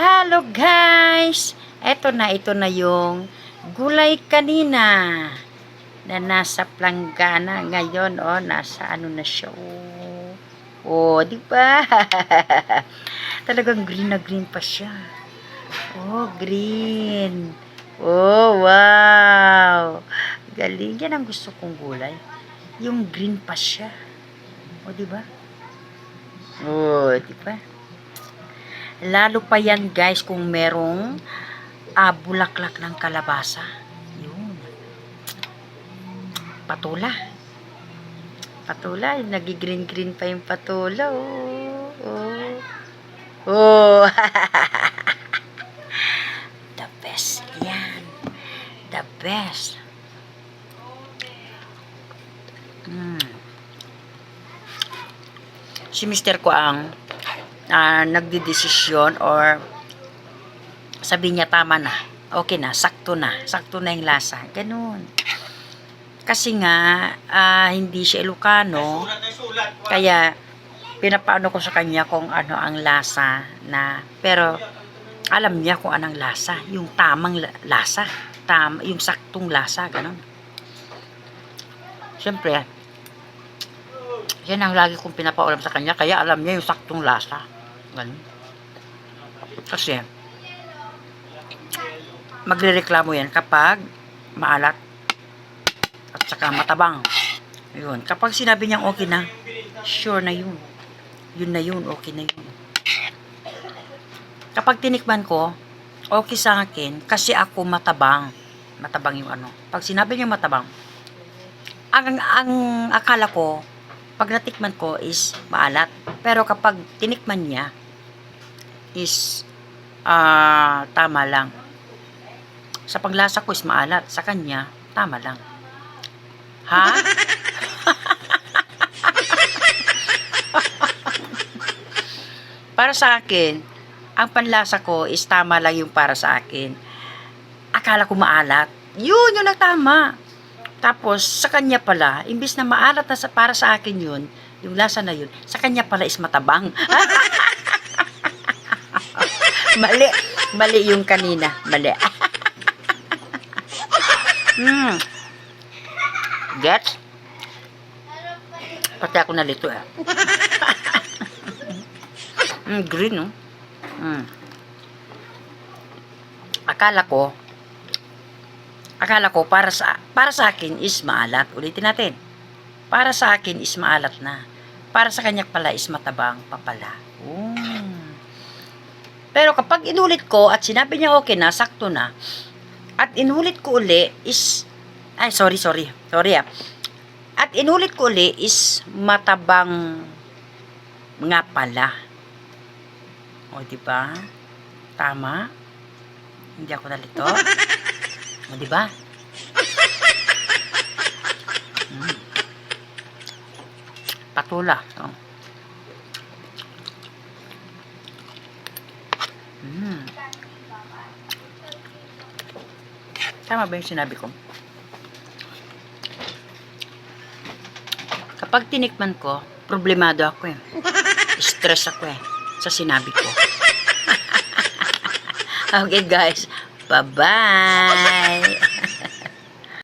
Hello guys! Eto na, ito na yung gulay kanina na nasa planggana ngayon, oh, nasa ano na siya, oh. Oh, di ba? Talagang green na green pa siya. Oh, green. Oh, wow. Galing. Yan ang gusto kong gulay. Yung green pa siya. Oh, di ba? Oh, di ba? Lalo pa yan guys kung merong ah, bulaklak ng kalabasa. Yun. Patula. Patula. Nagi-green-green pa yung patula. Oh. Oh. oh. The best yan. The best. Mm. Si Mr. ko ah, nagdidesisyon or sabi niya tama na. Okay na, sakto na. Sakto na yung lasa. Ganun. Kasi nga, ah, hindi siya Ilocano. Kaya, pinapaano ko sa kanya kung ano ang lasa na, pero, alam niya kung anong lasa. Yung tamang la- lasa. Tam, yung saktong lasa. Ganun. Siyempre, yan ang lagi kong pinapaulam sa kanya. Kaya alam niya yung saktong lasa. Ganun. Kasi, magrereklamo yan kapag maalat at saka matabang. Yun. Kapag sinabi niyang okay na, sure na yun. Yun na yun, okay na yun. Kapag tinikman ko, okay sa akin kasi ako matabang. Matabang yung ano. Pag sinabi niya matabang, ang, ang akala ko, pag natikman ko is maalat. Pero kapag tinikman niya, is ah tama lang. Sa paglasa ko is maalat. Sa kanya, tama lang. Ha? para sa akin, ang panlasa ko is tama lang yung para sa akin. Akala ko maalat. Yun yung nagtama. Tapos, sa kanya pala, imbis na maalat na sa, para sa akin yun, yung lasa na yun, sa kanya pala is matabang. mali. Mali yung kanina. Mali. hmm. Gets? Pati ako nalito eh. mm, green, no? Mm. Akala ko, akala ko para sa para sa akin is maalat. Ulitin natin. Para sa akin is maalat na. Para sa kanya pala is matabang pa pala. Pero kapag inulit ko at sinabi niya okay na, sakto na, at inulit ko uli is, ay sorry, sorry, sorry ah. At inulit ko uli is matabang nga pala. O, di ba? Tama? Hindi ako nalito? O, di ba? Mm. Patula. O. Tama ba yung sinabi ko? Kapag tinikman ko, problemado ako eh. Stress ako eh sa sinabi ko. okay guys, bye-bye!